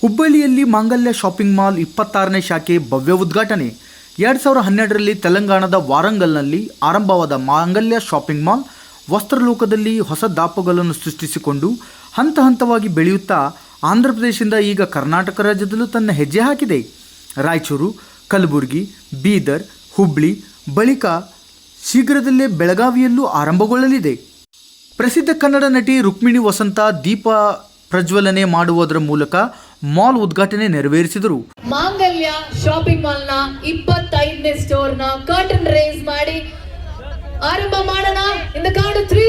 ಹುಬ್ಬಳ್ಳಿಯಲ್ಲಿ ಮಾಂಗಲ್ಯ shopping mall ಇಪ್ಪತ್ತಾರನೇ ಶಾಖೆ ಭವ್ಯ ಉದ್ಘಾಟನೆ. ಎರಡು ಸಾವಿರದ ಹನ್ನೆರಡರಲ್ಲಿ ತೆಲಂಗಾಣದ ವಾರಂಗಲ್ನಲ್ಲಿ ಆರಂಭವಾದ ಮಾಂಗಲ್ಯ ಶಾಪಿಂಗ್ ಮಾಲ್ ವಸ್ತ್ರಲೋಕದಲ್ಲಿ ಹೊಸ ದಾಪುಗಳನ್ನು ಸೃಷ್ಟಿಸಿಕೊಂಡು ಹಂತ ಹಂತವಾಗಿ ಬೆಳೆಯುತ್ತಾ ಆಂಧ್ರಪ್ರದೇಶದಿಂದ ಈಗ ಕರ್ನಾಟಕ ರಾಜ್ಯದಲ್ಲೂ ತನ್ನ ಹೆಜ್ಜೆ ಹಾಕಿದೆ. ರಾಯಚೂರು, ಕಲಬುರಗಿ, ಬೀದರ್, ಹುಬ್ಳಿ ಬಳಿಕ ಶೀಘ್ರದಲ್ಲೇ ಬೆಳಗಾವಿಯಲ್ಲೂ ಆರಂಭಗೊಳ್ಳಲಿದೆ. ಪ್ರಸಿದ್ಧ ಕನ್ನಡ ನಟಿ ರುಕ್ಮಿಣಿ ವಸಂತ ದೀಪ ಪ್ರಜ್ವಲನೆ ಮಾಡುವುದರ ಮೂಲಕ ಮಾಲ್ ಉದ್ಘಾಟನೆ ನೆರವೇರಿಸಿದರು. ಮಾಂಗಲ್ಯ ಶಾಪಿಂಗ್ ಮಾಲ್ನ ಇಪ್ಪತ್ತೈದನೇ ಸ್ಟೋರ್ನ ಕರ್ಟನ್ ರೇಸ್ ಮಾಡಿ ಆರಂಭ ಮಾಡೋಣ. ಇನ್ ದ ಕೌಂಟ್ ತ್ರೀ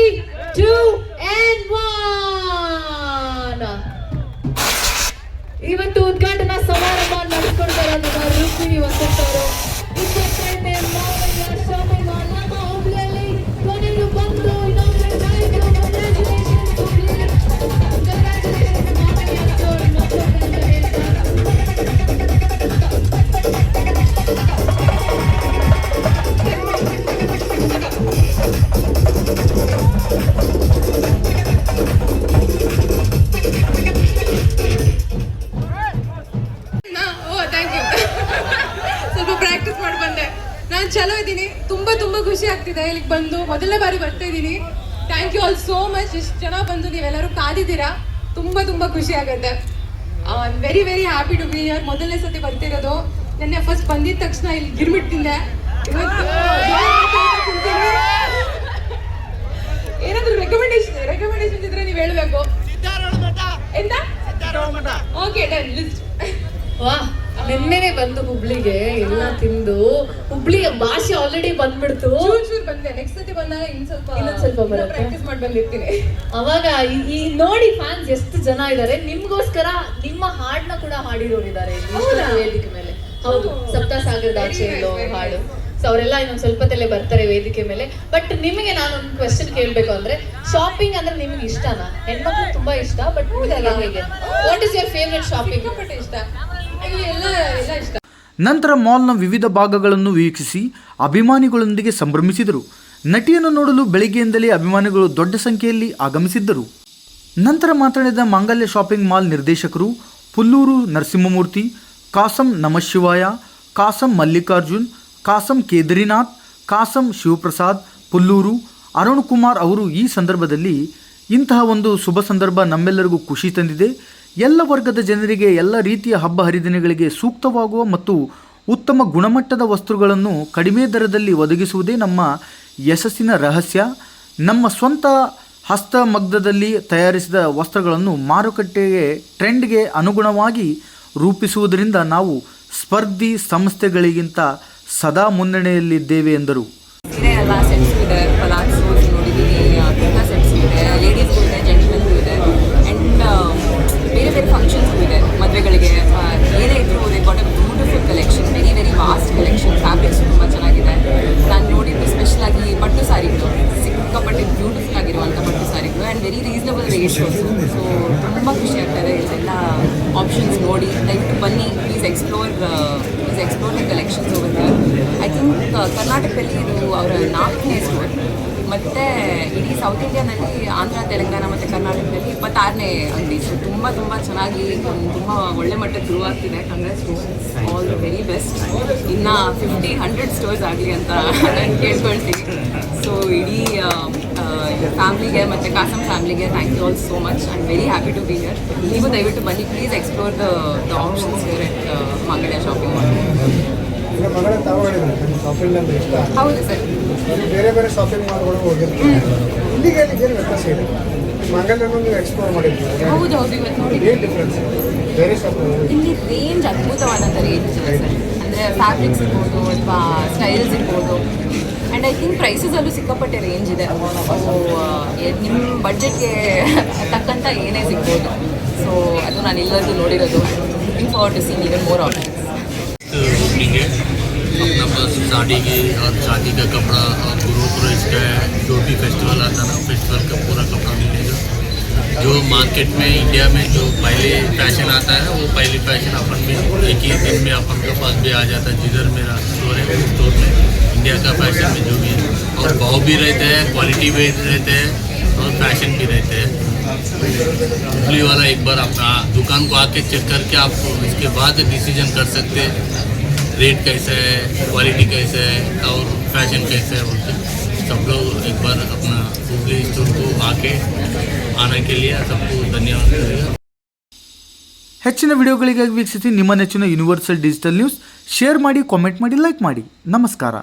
ನಾನು ಚಲೋ ಇದ್ದೀನಿ. ತುಂಬಾ ತುಂಬಾ ಖುಷಿ ಆಗ್ತಿದೆ. ಇಲ್ಲಿಗೆ ಬಂದು ಮೊದಲನೇ ಬಾರಿ ಬರ್ತಾ ಇದ್ದೀನಿ. Thank you all so much ಇಷ್ಟು ಜನ ಬಂದು ನೀವೆಲ್ಲರೂ ಕಾದಿದ್ದೀರಾ? ತುಂಬಾ ತುಂಬಾ ಖುಷಿ ಆಗುತ್ತೆ. I very very happy to be here ಮೊದಲನೇ ಸತಿ ಬರ್ತಿರೋದು. ನೆನ್ನೆ ಫಸ್ಟ್ ಬಂದಿದ ತಕ್ಷಣ ಇಲ್ಲಿ ಗಿರ್ಮಿಟ್ ತಿಂದೆ. ಏನಾದ್ರು ರೆಕಮೆಂಡೇಶನ್ ರೆಕಮೆಂಡೇಶನ್ ಇದ್ರೆ ನೀವು ಹೇಳ್ಬೇಕು. ಎಂತ? ಓಕೆ ಡನ್ ಲಿಸ್ಟ್ ವಾ ನಿನ್ನೆನೆ ಬಂದು ಹುಬ್ಳಿಗೆ ಎಲ್ಲ ತಿಂದು ಹುಬ್ಳಿ ಭಾಷೆ ಆಲ್ರೆಡಿ ಬಂದ್ಬಿಡ್ತು. ಚೂರ್ ಬಂದೆ. ನೆಕ್ಸ್ಟ್ ಸತಿ ಬಂದಾಗ ಇನ್ ಸ್ವಲ್ಪ ಇನ್ನೊಂದ್ ಸ್ವಲ್ಪ ಬರುತ್ತೆ. ಪ್ರಾಕ್ಟೀಸ್ ಮಾಡಿ ಬಂದಿರ್ತೀನಿ. ಅವಾಗ ಈ- ನೋಡಿ ಫ್ಯಾನ್ಸ್ ಎಷ್ಟು ಜನ ಇದ್ದಾರೆ ನಿಮ್ಗೋಸ್ಕರ ನಿಮ್ಮ ಹಾಡ್ನ ಕೂಡ ಹಾಡಿರೋರಿದ್ದಾರೆ? ವೇದಿಕೆ ಮೇಲೆ. ಹೌದು ಸಪ್ತಾಸಾಗರದ ಆಚೆ ಇರೋ ಹಾಡು. ಸೊ ಅವರೆಲ್ಲ ಇನ್ನೊಂದು ಸ್ವಲ್ಪ ತಲೆ ಬರ್ತಾರೆ ವೇದಿಕೆ ಮೇಲೆ. ಬಟ್ ನಿಮಗೆ ನಾನು ಒಂದು ಕ್ವೆಶನ್ ಕೇಳ್ಬೇಕು ಅಂದ್ರೆ ಶಾಪಿಂಗ್ ಅಂದ್ರೆ ನಿಮ್ಗೆ ಇಷ್ಟನಾ? ಹೆಣ್ಮಕ್ಳು ತುಂಬಾ ಇಷ್ಟ but what is your favourite shopping ಇಷ್ಟ. ನಂತರ ಮಾಲ್ನ ವಿವಿಧ ಭಾಗಗಳನ್ನು ವೀಕ್ಷಿಸಿ ಅಭಿಮಾನಿಗಳೊಂದಿಗೆ ಸಂಭ್ರಮಿಸಿದರು. ನಟಿಯನ್ನು ನೋಡಲು ಬೆಳಿಗ್ಗೆಯಿಂದಲೇ ಅಭಿಮಾನಿಗಳು ದೊಡ್ಡ ಸಂಖ್ಯೆಯಲ್ಲಿ ಆಗಮಿಸಿದ್ದರು. ನಂತರ ಮಾತನಾಡಿದ ಮಾಂಗಲ್ಯ ಶಾಪಿಂಗ್ ಮಾಲ್ ನಿರ್ದೇಶಕರು ಪುಲ್ಲೂರು ನರಸಿಂಹಮೂರ್ತಿ, ಕಾಸಂ ನಮಶಿವಾಯ ಕಾಸಂ ಮಲ್ಲಿಕಾರ್ಜುನ್, ಕಾಸಂ ಕೇದರಿನಾಥ್, ಕಾಸಂ ಶಿವಪ್ರಸಾದ್, ಪುಲ್ಲೂರು, ಅರುಣ್ ಕುಮಾರ್ ಅವರು ಈ ಸಂದರ್ಭದಲ್ಲಿ ಇಂತಹ ಒಂದು ಶುಭ ಸಂದರ್ಭ ನಮ್ಮೆಲ್ಲರಿಗೂ ಖುಷಿ ತಂದಿದೆ. ಎಲ್ಲ ವರ್ಗದ ಜನರಿಗೆ ಎಲ್ಲ ರೀತಿಯ ಹಬ್ಬ ಹರಿದಿನಗಳಿಗೆ ಸೂಕ್ತವಾಗುವ ಮತ್ತು ಉತ್ತಮ ಗುಣಮಟ್ಟದ ವಸ್ತುಗಳನ್ನು ಕಡಿಮೆ ದರದಲ್ಲಿ ಒದಗಿಸುವುದೇ ನಮ್ಮ ಯಶಸ್ಸಿನ ರಹಸ್ಯ. ನಮ್ಮ ಸ್ವಂತ ಹಸ್ತಮಗ್ಧದಲ್ಲಿ ತಯಾರಿಸಿದ ವಸ್ತ್ರಗಳನ್ನು ಮಾರುಕಟ್ಟೆಗೆ, ಟ್ರೆಂಡ್ಗೆ ಅನುಗುಣವಾಗಿ ರೂಪಿಸುವುದರಿಂದ ನಾವು ಸ್ಪರ್ಧಿ ಸಂಸ್ಥೆಗಳಿಗಿಂತ ಸದಾ ಮುನ್ನಡೆಯಲ್ಲಿದ್ದೇವೆ ಎಂದರು. ಎಕ್ಸ್ಪ್ಲೋರ್ ಎಕ್ಸ್ಪ್ಲೋರಿಂಗ್ ಕಲೆಕ್ಷನ್ಸ್ ಹೋಗುತ್ತೆ ಐ ಥಿಂಕ್ ಕರ್ನಾಟಕದಲ್ಲಿ ಇದು ಅವರ ನಾಲ್ಕನೇ ಸ್ಟೋರ್ ಮತ್ತು ಇಡೀ ಸೌತ್ ಇಂಡಿಯಾದಲ್ಲಿ ಆಂಧ್ರ ತೆಲಂಗಾಣ ಮತ್ತು ಕರ್ನಾಟಕದಲ್ಲಿ ಇಪ್ಪತ್ತಾರನೇ ಅಂಗಡಿ ಸೊ ತುಂಬ ತುಂಬ ಚೆನ್ನಾಗಿ, ತುಂಬ ಒಳ್ಳೆ ಮಟ್ಟಕ್ಕೆ ಗ್ರೋ ಆಗ್ತಿದೆ. Congratulations all the very best ಇನ್ನು ಫಿಫ್ಟಿ ಹಂಡ್ರೆಡ್ ಸ್ಟೋರ್ಸ್ ಆಗಲಿ ಅಂತ ನಾನು ಕೇಳ್ಕೊಳ್ತೀನಿ. ಸೊ ಇಡೀ ಫ್ಯಾಮ್ಲಿಗೆ ಮತ್ತು ಕಾಸಮ್ ಫ್ಯಾಮ್ಲಿಗೆ thank you all so much I very happy to be here ನೀವು ದಯವಿಟ್ಟು ಬನ್ನಿ please explore the the options here at Mangalya shopping mall ಹೌದು ಸರ್ ಬೇರೆ ಬೇರೆ ಶಾಪಿಂಗ್ ಮಾಲ್ಗಳು ಹೋಗಿರ್ತಾರೆ? ಇಲ್ಲಿಗೆ ಅಲ್ಲಿಗೆ ಏನು ವ್ಯತ್ಯಾಸ ಇದೆ? ಎಕ್ಸ್ಪ್ಲೋರ್ ಮಾಡಿದ್ದೀರಿ? ಹೌದು ಹೌದು ಇವತ್ತು ನೋಡಿ ಏನು ಡಿಫ್ರೆನ್ಸ್ ಬೇರೆ ಶಾಪಿಂಗ್ ಇಲ್ಲಿ ರೇಂಜ್ ಅದ್ಭುತವಾದಂಥ ರೇಂಜ್ ಇದೆ ಸರ್ ಅಂದರೆ ಫ್ಯಾಬ್ರಿಕ್ಸ್ ಇರ್ಬೋದು ಅಥವಾ ಸ್ಟೈಲ್ಸ್ ಇರ್ಬೋದು. ಆ್ಯಂಡ್ ಐ ಥಿಂಕ್ ಪ್ರೈಸಸಲ್ಲೂ ಸಿಕ್ಕಾಪಟ್ಟೆ ರೇಂಜ್ ಇದೆ ಸೊ ನಿಮ್ಮ ಬಡ್ಜೆಟ್ಗೆ ತಕ್ಕಂಥ ಏನೇ ಸಿಗ್ಬೋದು ಸೊ ಅದು ನಾನು ಎಲ್ಲರದ್ದು ನೋಡಿರೋದು looking forward to seen even more options opening है अपना बस साड़ी की और शादी का कपड़ा और गुरु पुरुष का जो भी फेस्टिवल आता है ना फेस्टिवल का पूरा कपड़ा मिलेगा जो मार्केट में इंडिया में जो पहले फ़ैशन आता है, वो पहले फ़ैशन अपन में एक ही दिन में अपन के पास भी आ जाता है, जिधर मेरा स्टोर है, उस स्टोर में इंडिया का फ़ैशन में जो भी है। और भाव भी रहते हैं क्वालिटी भी रहते हैं, और फ़ैशन भी रहते हैं। हुबली वाला एक बार अपना दुकान को आके चेक करके आप उसके बाद डिसीज़न कर सकते हैं रेट कैसा है क्वालिटी कैसा है, और फ़ैशन कैसा है, बोलते सब लोग एक बार अपना हुबली स्टोर को आके आने के लिए सबको धन्यवाद करेगा ಹೆಚ್ಚಿನ ವಿಡಿಯೋಗಳಿಗಾಗಿ ವೀಕ್ಷಿಸಿ ನಿಮ್ಮ ನೆಚ್ಚಿನ ಯೂನಿವರ್ಸಲ್ ಡಿಜಿಟಲ್ ನ್ಯೂಸ್ ಶೇರ್ ಮಾಡಿ ಕಾಮೆಂಟ್ ಮಾಡಿ ಲೈಕ್ ಮಾಡಿ ನಮಸ್ಕಾರ